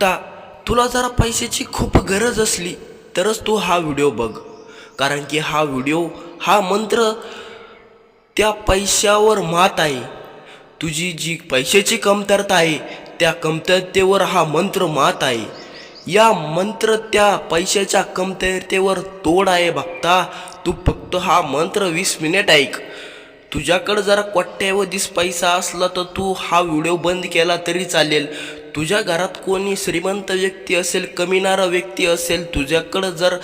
भक्ता तुला जरा पैशाची खूप गरज असली तरच तू हा व्हिडिओ बघ. कारण की हा व्हिडिओ हा मंत्र त्या पैशावर मात आहे. तुझी जी पैशाची कमतरता आहे त्या कमतरतेवर हा मंत्र मात आहे. या मंत्र त्या पैशाच्या कमतरतेवर तोड आहे बघता तू फक्त हा मंत्र वीस मिनिट ऐक. तुझ्याकडं जरा कोट्यावधीस पैसा असला तर तू हा व्हिडिओ बंद केला तरी चालेल. तुझ्या घरात कोणी श्रीमंत व्यक्ती असेल कमीणारा व्यक्ती असेल तुझ्याकडं जर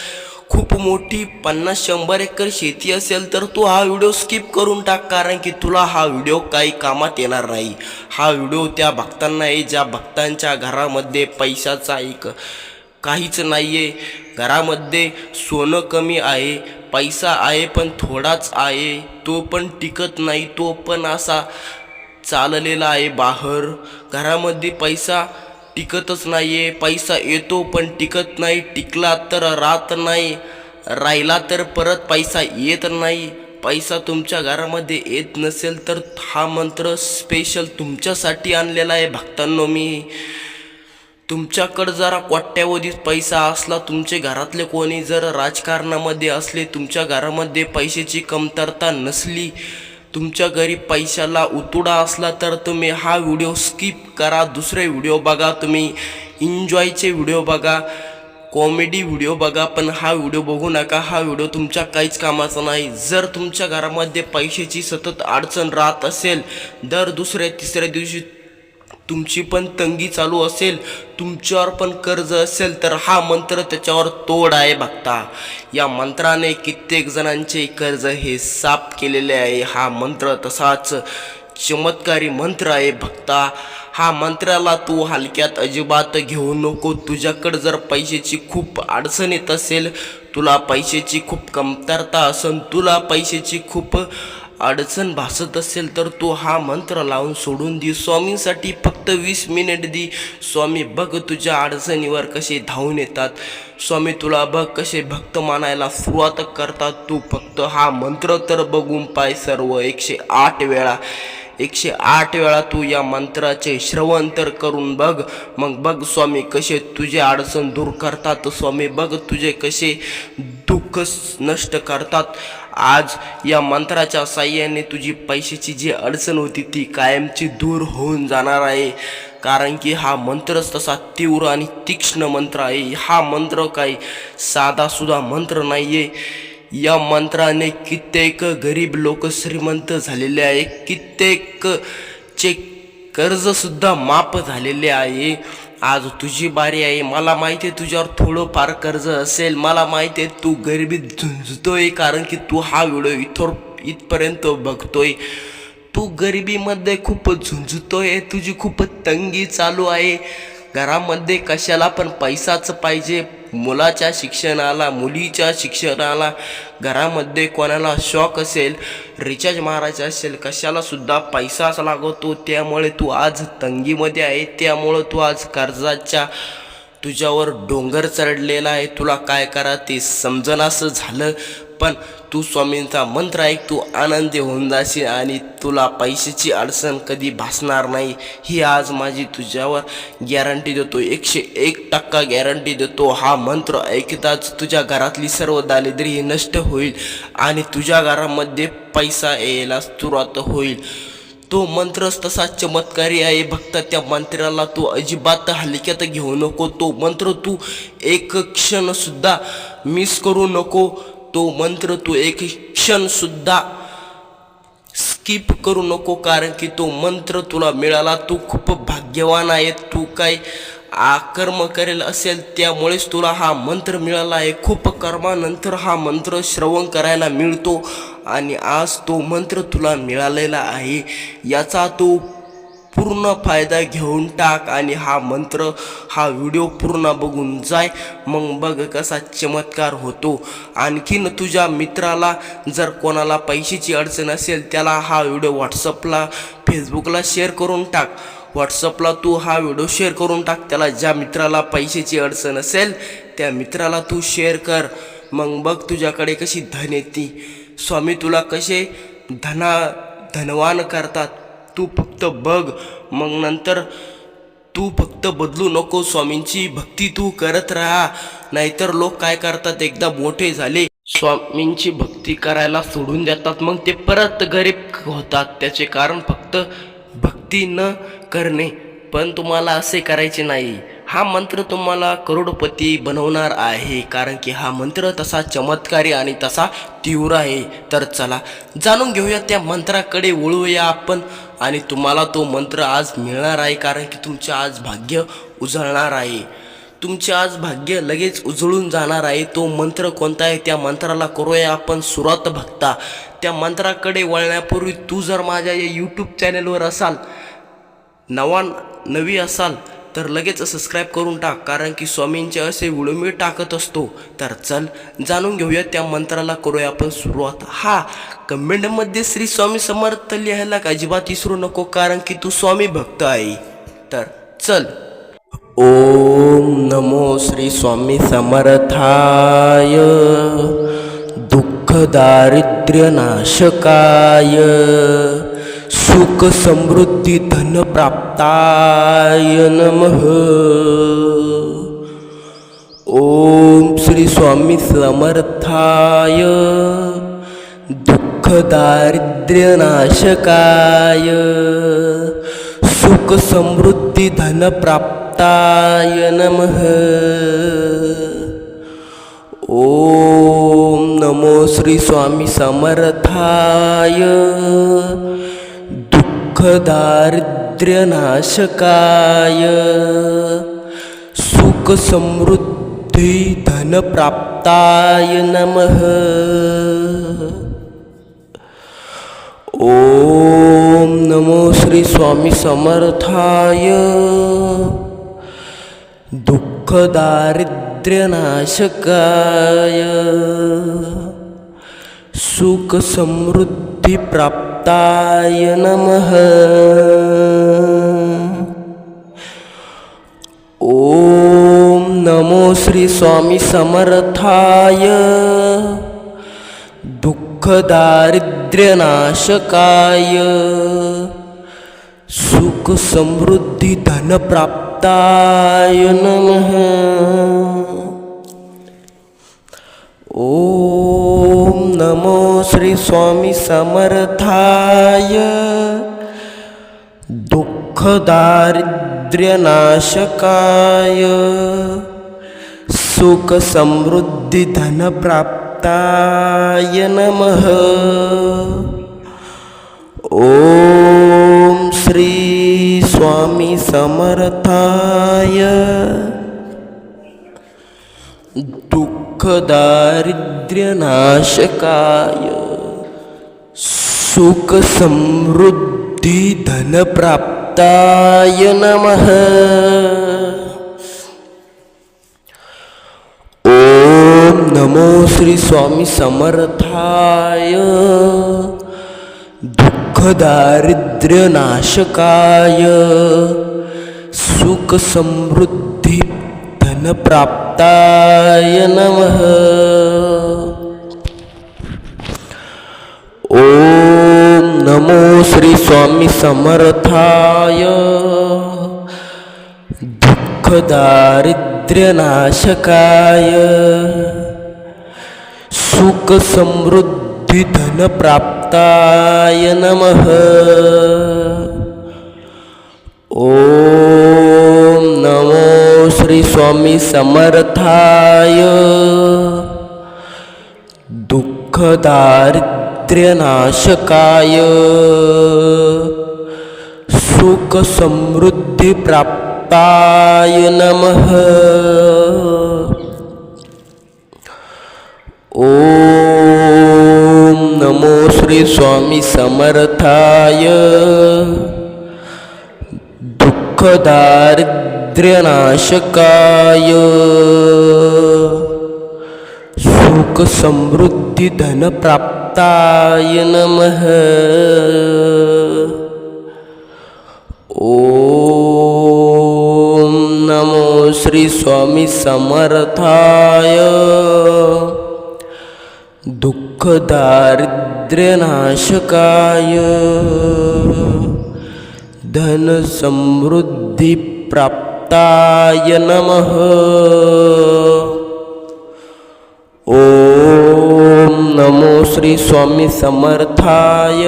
खूप मोठी पन्नास शंभर एकर शेती असेल तर तू हा व्हिडिओ स्किप करून टाक कारण की तुला हा व्हिडिओ काही कामात येणार नाही. हा व्हिडिओ त्या भक्तांना आहे ज्या भक्तांच्या घरामध्ये पैशाचा एक काहीच नाही आहे घरामध्ये सोनं कमी आहे पैसा आहे पण थोडाच आहे. तो पण टिकत नाही तो पण असा चाललेला आहे बाहेर. घरामध्ये पैसा टिकतच नाही आहे पैसा येतो पण टिकत नाही. टिकला तर राहत नाही. राहिला तर परत पैसा येत नाही. पैसा तुमच्या घरामध्ये येत नसेल तर हा मंत्र स्पेशल तुमच्यासाठी आणलेला आहे भक्तांनो मी. तुमच्याकडं जरा कोट्यावधीत पैसा असला तुमचे घरातले कोणी जर राजकारणामध्ये असले तुमच्या घरामध्ये पैशाची कमतरता नसली तुमच्या घरी पैशाला उतुडा असला तर तुम्ही हा व्हिडिओ स्किप करा दुसरे व्हिडिओ बघा तुम्ही एन्जॉयचे व्हिडिओ बघा कॉमेडी व्हिडिओ बघा पण हा व्हिडिओ बघू नका हा व्हिडिओ तुमच्या काहीच कामाचा नाही. जर तुमच्या घरामध्ये पैशाची सतत अडचण राहत असेल दर दुसऱ्या तिसऱ्या दिवशी तुमची पण तंगी चालू असेल तुमच्यावर पण कर्ज असेल तर हा मंत्र त्याच्यावर तोड आहे बघता. या मंत्राने कित्येक जणांचे कर्ज हे साफ केलेले आहे. हा मंत्र तसाच चमत्कारी मंत्र आहे भक्ता हा मंत्राला तू हलक्यात अजिबात घेऊ नको. तुझ्याकडं जर पैशाची खूप अडचण येत असेल तुला पैशाची खूप कमतरता असेल तुला पैशाची खूप अडचण भासत असेल तर तू हा मंत्र लावून सोडून दे. स्वामींसाठी फक्त वीस मिनिट दे. स्वामी बघ तुझ्या अडचणीवर कसे धावून येतात. स्वामी तुला बघ कसे भक्त मानायला सुरुवात करतात. तू फक्त हा मंत्र तर बघून पाय सर्व. एकशे आठ वेळा एकशे आठ वेळा तू या मंत्राचे श्रवण तर करून बघ. मग बघ स्वामी कसे तुझे अडचण दूर करतात. स्वामी बघ तुझे कसे दुःख नष्ट करतात. आज या मंत्राच्या साह्याने तुझी पैशाची जी अडचण होती ती कायमची दूर होऊन जाणार आहे. कारण की हा मंत्रच तसा तीव्र आणि तीक्ष्ण मंत्र आहे. हा मंत्र काही साधासुद्धा मंत्र नाही आहे या मंत्राने कित्येक गरीब लोक श्रीमंत झालेले आहे. कित्येक चे कर्जसुद्धा माफ झालेले आहे. आज तुझी बारी आहे. मला माहिती आहे तुझ्यावर थोडंफार कर्ज असेल. मला माहिती आहे तू गरिबीत झुंजतोय कारण की तू हा व्हिडिओ इथor इथपर्यंत बघतोय. तू गरिबीमध्ये खूप झुंजतोय. तुझी खूप तंगी चालू आहे. घरामध्ये कशाला पण पैसाच पाहिजे. मुलाच्या शिक्षणाला मुलीच्या शिक्षणाला घरामध्ये कोणाला शॉक असेल रिचार्ज मारायचा असेल कशाला सुद्धा पैसाच लागतो. त्यामुळे तू आज तंगीमध्ये आहे. त्यामुळं तू आज कर्जाच्या तुझ्यावर डोंगर चढलेला आहे. तुला काय करा ते समजनासं झालं. पण तू स्वामींचा मंत्र ऐक तू आनंदी होऊन जाशील आणि तुला पैशाची अडचण कधी भासणार नाही. ही आज माझी तुझ्यावर गॅरंटी देतो. एकशे एक टक्का गॅरंटी देतो. हा मंत्र ऐकताच तुझ्या घरातली सर्व दारिद्र्य नष्ट होईल आणि तुझ्या घरामध्ये पैसा यायला सुरुवात होईल. तो मंत्रच तसा चमत्कारी आहे. भक्त त्या मंत्राला तू अजिबात हलक्यात घेऊ नको. तो मंत्र तू एक क्षणसुद्धा मिस करू नको. तो मंत्र तू एक क्षण सुद्धा स्किप करू नको कारण की तो मंत्र तुला मिळाला. तू खूप भाग्यवान आहे तू काय आकर्म करेल असेल त्यामुळेच तुला हा मंत्र मिळाला आहे. खूप कर्मानंतर हा मंत्र श्रवण करायला मिळतो आणि आज तो मंत्र तुला मिळालेला आहे. याचा तू पूर्ण फायदा घेऊन टाक आणि हा मंत्र हा व्हिडिओ पूर्ण बघून जाय. मग बघ कसा चमत्कार होतो. आणखीन तुझ्या मित्राला जर कोणाला पैशाची अडचण असेल त्याला हा व्हिडिओ व्हॉट्सअपला फेसबुकला शेअर करून टाक. व्हॉट्सअपला तू हा व्हिडिओ शेअर करून टाक. त्याला ज्या मित्राला पैशाची अडचण असेल त्या मित्राला तू शेअर कर. मग बघ तुझ्याकडे कशी धन येते. स्वामी तुला कसे धना धनवान करतात. तू फक्त बघ. मग नंतर तू फक्त बदलू नको स्वामींची. भक्ती तू करत राहा. नाहीतर लोक काय करतात? एकदा मोठे झाले. स्वामींची भक्ती करायला सोडून देतात. मग ते परत गरीब होतात. त्याचे कारण फक्त भक्ती न करणे. पण तुम्हाला असे करायचे नाही. हा मंत्र तुम्हाला करोडपती बनवणार आहे. कारण की हा मंत्र तसा चमत्कारी आणि तसा तीव्र आहे. तर चला जाणून घेऊया त्या मंत्राकडे वळूया आपण. आणि तुम्हाला तो मंत्र आज मिळणार आहे कारण की तुमचे आज भाग्य उजळणार आहे. तुमचे आज भाग्य लगेच उजळून जाणार आहे. तो मंत्र कोणता आहे? त्या मंत्राला करूया आपण सुरात भक्ता. त्या मंत्राकडे वळण्यापूर्वी तू जर माझ्या या यूट्यूब चॅनेलवर असाल नवा नवी असाल तर लगेच सबस्क्राईब करून टाक कारण की स्वामींचे असे व्हिडिओ मी टाकत असतो. तर चल जाणून घेऊया त्या मंत्राला करूया आपण सुरुवात. हा कमेंटमध्ये श्री स्वामी समर्थ लिहायला अजिबात विसरू नको कारण की तू स्वामी भक्त आहे. तर चल. ओम नमो श्री स्वामी समर्थाय. दुःख दारिद्र्य नाशकाय. सुख समृद्धी धन प्राप्ताय नमः। ओम श्री स्वामी समर्थाय। दुःख दारिद्र्यनाशकाय सुख समृद्धी धन प्राप्ताय नमः। ओम नमो श्री स्वामी समर्थाय। दुःखदारिद्र्यनाशकाय सुखसमृद्धिधनप्राप्ताय नमः। ओम नमो श्री स्वामी समर्थाय। दुःखदारिद्र्यनाशकाय। दारिद्र्य ताय नमः। ओम नमो श्री स्वामी समर्थाय। दुःख सुखसमृद्धिधनप्राप्ताय सुख समृद्धी धन प्राप्ताय नमः। ओम नमो श्री स्वामी समर्थाय. दुःख सुखसमृद्धिधनप्राप्ताय सुख समृद्धी धन प्राप्ताय नमः. ओम श्री स्वामी समर्थाय. दुःख दुःखदारिद्र्यनाशकाय सुखसमृद्धिधनप्राप्ताय नमः। ॐ नमो श्री स्वामी समर्थाय दुःखदारिद्र्यनाशकाय सुखसमृद्धि नाशकाय नमः। ओम नमो श्री स्वामी समर्थाय। दुःख दारिद्र्यनाशकाय सुख समृद्धी धन प्राप्ताय नमः। ओम नमो श्री स्वामी समर्थाय. दुःख दारिद्र्य सुख समृद्धी प्राप्ताय नमः. ओम नमो श्री स्वामी समर्थाय. दुःखदारिद्र्यनाशकाय सुखसमृद्धिधनप्राप्ताय नमः। ॐ नमो समर्थाय दुःखदारिद्र्यनाशकाय। समर्थाय धन समृद्धी नमः। ॐ नमो श्री स्वामी समर्थाय।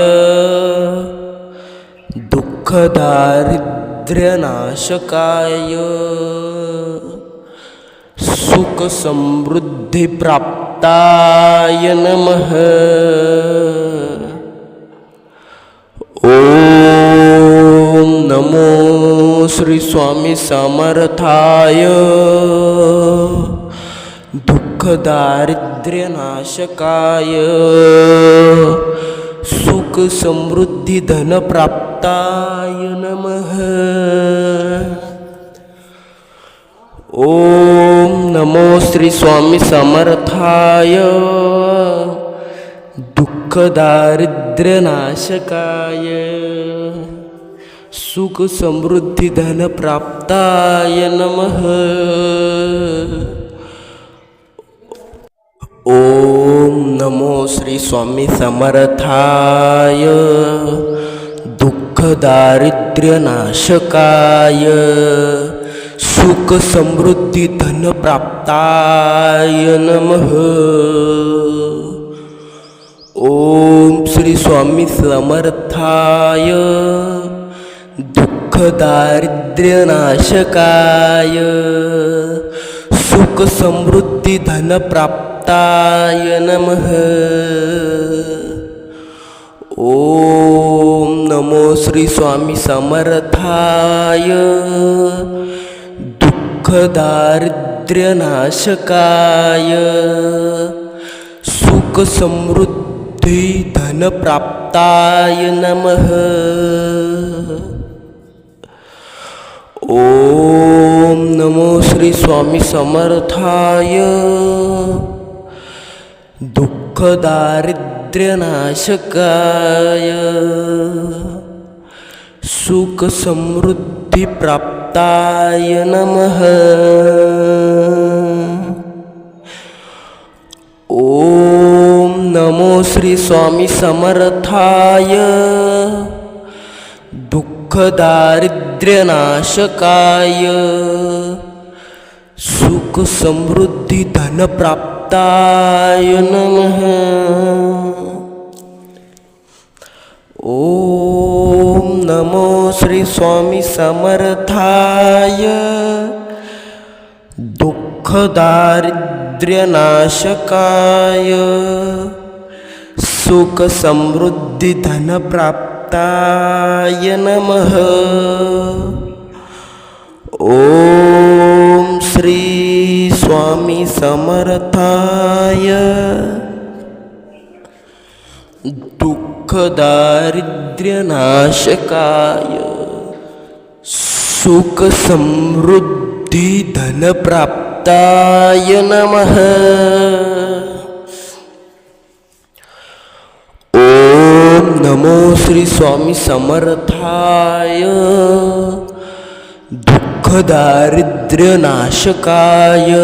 दुःखदारिद्र्यनाशकाय। सुखसमृद्धिप्राप्ताय नमः। ॐ नमो श्री स्वामी समर्थाय. दुःखदारिद्र्यनाशकाय सुखसमृद्धिधनप्राप्ताय नमः. ॐ नमो श्री स्वामी समर्थाय. दुःखदारिद्र्यनाशकाय सुखसमृद्धिधनप्राप्ताय नमः। ॐ नमो श्री स्वामी समर्थाय। दुःखदारिद्र्यनाशकाय। प्राप्ताय नम। ओम श्री स्वामी समर्थाय। दुःखदारिद्र्यनाशकाय सुखसमृद्धिधनप्राप्ताय नमः। ॐ नमो श्री स्वामी समर्थाय। दुःखदारिद्र्यनाशकाय सुखसमृद्धिधनप्राप्ताय नमः। ॐ नमो श्री स्वामी समर्थाय. दुःखदारिद्र्यनाशकाय सुखसमृद्धिप्राप्ताय नमः. ॐ नमो श्री स्वामी समर्थाय. दुःख दुःखदारिद्र्यनाशकाय। सुखसमृद्धिधनप्राप्ताय नमः। ॐ नमो श्री स्वामी समर्थाय। दुःखदारिद्र्यनाशकाय। सुखसमृद्धिधनप्राप्ताय नमः। ॐ श्री स्वामी समर्थाय। दुःखदारिद्र्यनाशकाय। सुखसमृद्धिधनप्राप्ताय नमः। नमो श्री स्वामी समर्थाय. दुःखदारिद्र्यनाशकाय.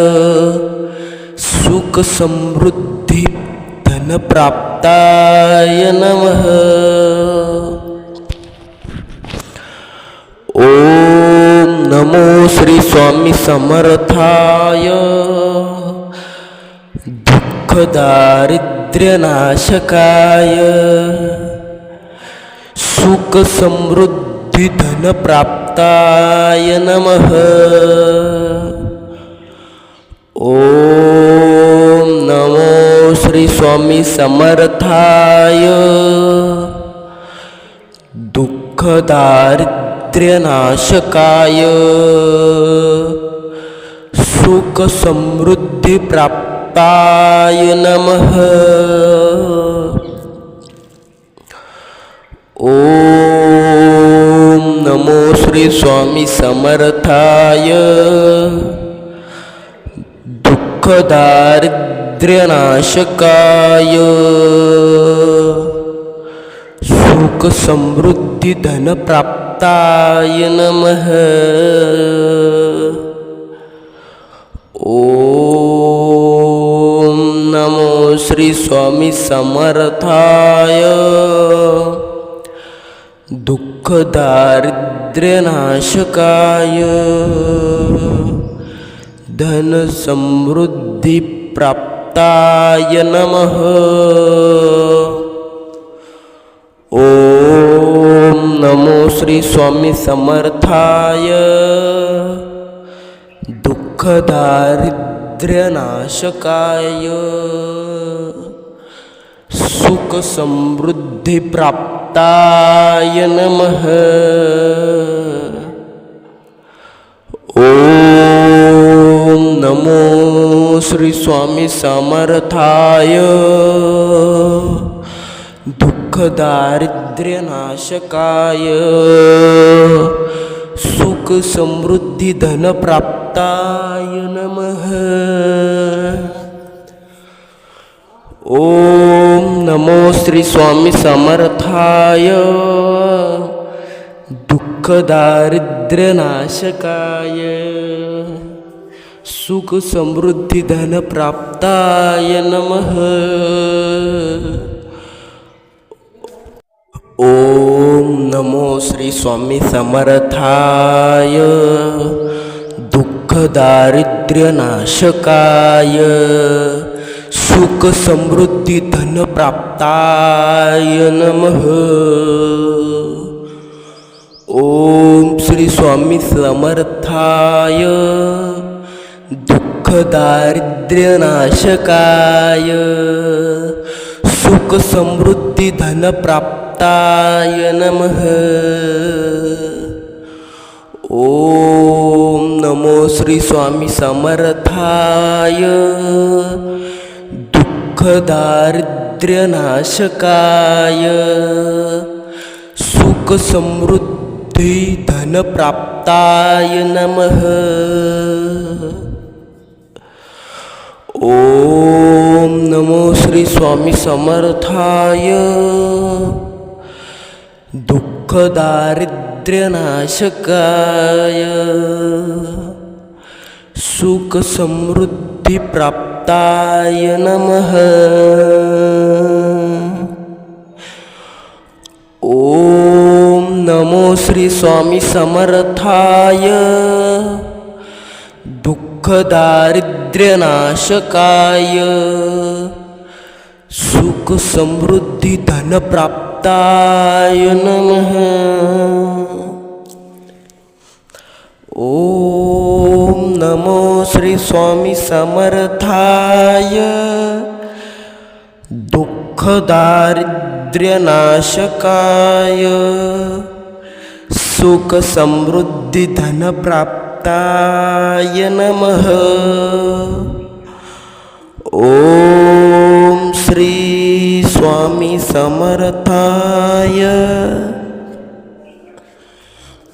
सुखसमृद्धी धनप्राप्ताय नमः. ॐ नमो श्री स्वामी समर्थाय. दुःखदारिद्र्यनाशकाय. सुखसमृद्धिधनप्राप्ताय नमः। ॐ नमो श्री स्वामी समर्थाय। दुःखदारिद्र्यनाशकाय। सुखसमृद्धिप्राप्ताय नमः। ओम नमो श्री स्वामी समर्थाय। दुःखदारिद्र्यनाशकाय। सुखसमृद्धिधनप्राप्ताय नमः। ॐ नमो श्री स्वामी समर्थाय। दारिद्र्यनाशकाय धनसमृद्धिप्राप्ताय नमः। ॐ नमो श्री स्वामी समर्थाय। दुःखदारिद्र्यनाशकाय। सुखसमृद्धिप्राप्ताय नमः। ॐ नमो श्री स्वामी समर्थाय। दुःखदारिद्र्यनाशकाय। सुखसमृद्धिधनप्राप्ताय नमः। ॐ नमो श्री स्वामी समर्थाय. दुःखदारिद्र्यनाशकाय. सुखसमृद्धिधनप्राप्ताय नमः. ॐ नमो श्री स्वामी समर्थाय. दुःखदारिद्र्यनाशकाय सुखसमृद्धिधनप्राप्ताय नमः। ओम श्री स्वामी समर्थाय। दुःखदारिद्र्यनाशकाय सुखसमृद्धिधनप्राप्ताय नमः। ॐ नमो श्री स्वामी समर्थाय। दुःखदारिद्र्यनाशकाय सुखसमृद्धिधनप्राप्ताय नमः। ॐ नमो श्री स्वामी समर्थाय। दुःखदारिद्र्यनाशकाय सुखसमृद्धिप्राप्ताय नमः। ॐ नमो श्री स्वामी समर्थाय। दुःखदारिद्र्यनाशकाय सुखसमृद्धिधनप्राप्ताय नमः। ओ नमो श्री स्वामी समर्थाय. दुःखदारिद्र्यनाशकाय. सुखसमृद्धिधनप्राप्ताय नमः. ॐ श्री स्वामी समर्थाय.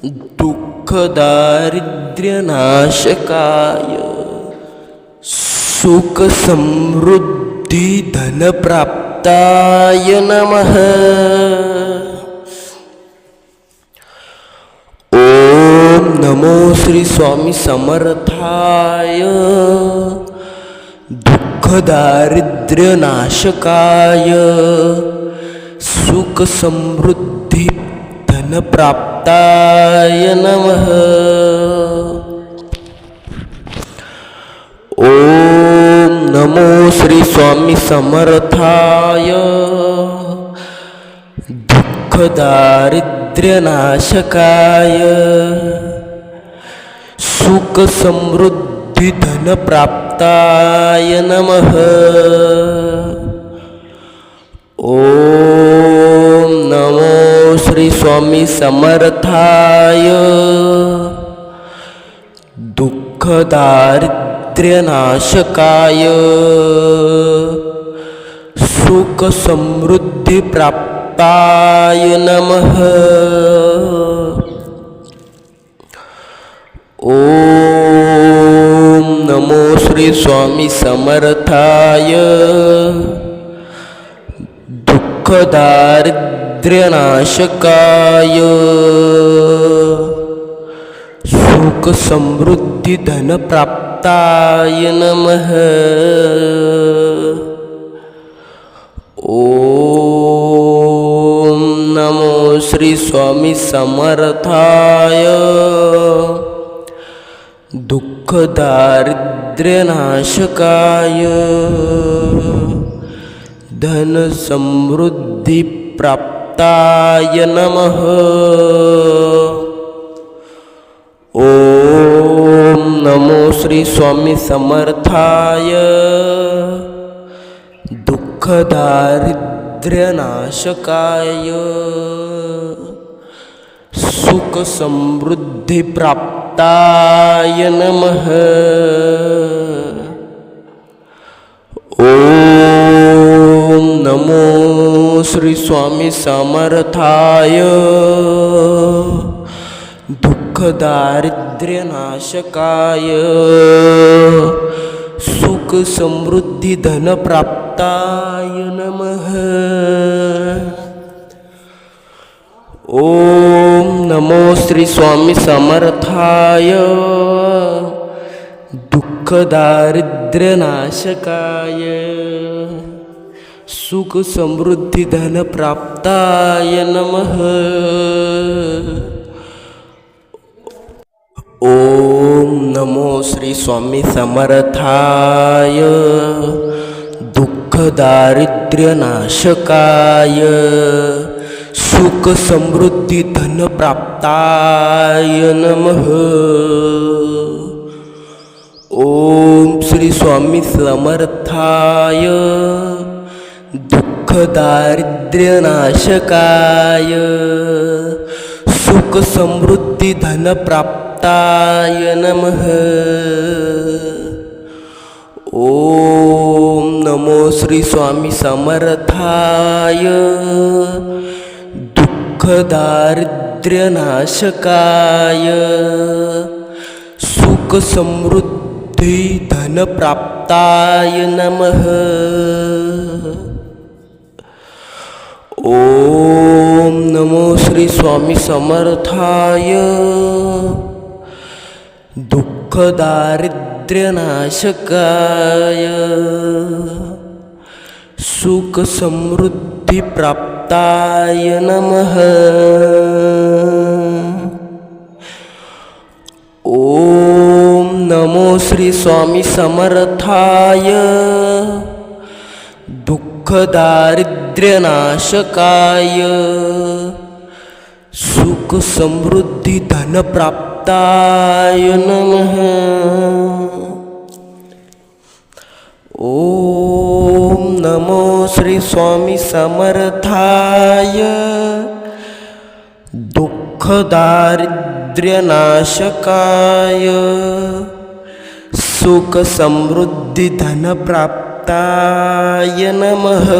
दुःखदारिद्र्यनाशकाय सुखसमृद्धिधनप्राप्ताय नमः। ॐ नमो श्री स्वामी समर्थाय दुःखदारिद्र्यनाशकाय सुखसमृद्धी न प्राप्ताय नमः। ॐ नमो श्री स्वामी समर्थाय। दुःखदारिद्र्यनाशकाय। सुखसमृद्धिधनप्राप्ताय नमः। ओम नमो श्री स्वामी समर्थाय। दुःखदारिद्र्यनाशकाय। सुखसमृद्धिप्राप्ताय नमः। ॐ नमो श्री स्वामी समर्थाय। दारिद्र्यनाशकाय सुखसमृद्धिधनप्राप्ताय नमः। ॐ नमो श्री स्वामी समर्थाय दुःख दारिद्र्यनाशकाय धन नमः। ओम नमो श्री स्वामी समर्थाय। दुःख दारिद्र्यनाशकाय सुख समृद्धी प्राप्ताय नमः। ओ नमो श्री स्वामी समर्थाय। दुःख दारिद्र्यनाशकाय सुख समृद्धी धन प्राप्ताय नमः। ओम नमो श्री स्वामी समर्थाय। दुःख दारिद्र्यनाशकाय सुख समृद्धी धन प्राप्ताय नम। ओम नमो श्री स्वामी समर्थाय। दुःख दारिद्र्यनाशकाय सुख समृद्धी धन प्राप्ताय नम। ओम श्री स्वामी समर्थाय। दारिद्र्यनाशकाय सुख समृद्धी धन प्राप्ताय नमः। ओम नमो श्री स्वामी समर्थाय। दुःख दारिद्र्यनाशकाय सुख समृद्धी धन प्राप्ताय नमः। ओम नमो श्री स्वामी समर्थाय. दुःख दारिद्र्यनाशकाय सुख समृद्धी प्राप्ताय नमः. ओम नमो श्री स्वामी समर्थाय. दुःख दारिद्र्यनाशकाय सुख समृद्धी धन प्राप्ताय नमः। ओम नमो श्री स्वामी समर्थाय। दुःख दारिद्र्यनाशकाय सुख नमः।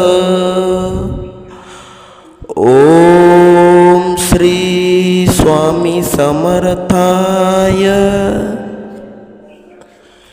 ओम श्री स्वामी समर्थाय।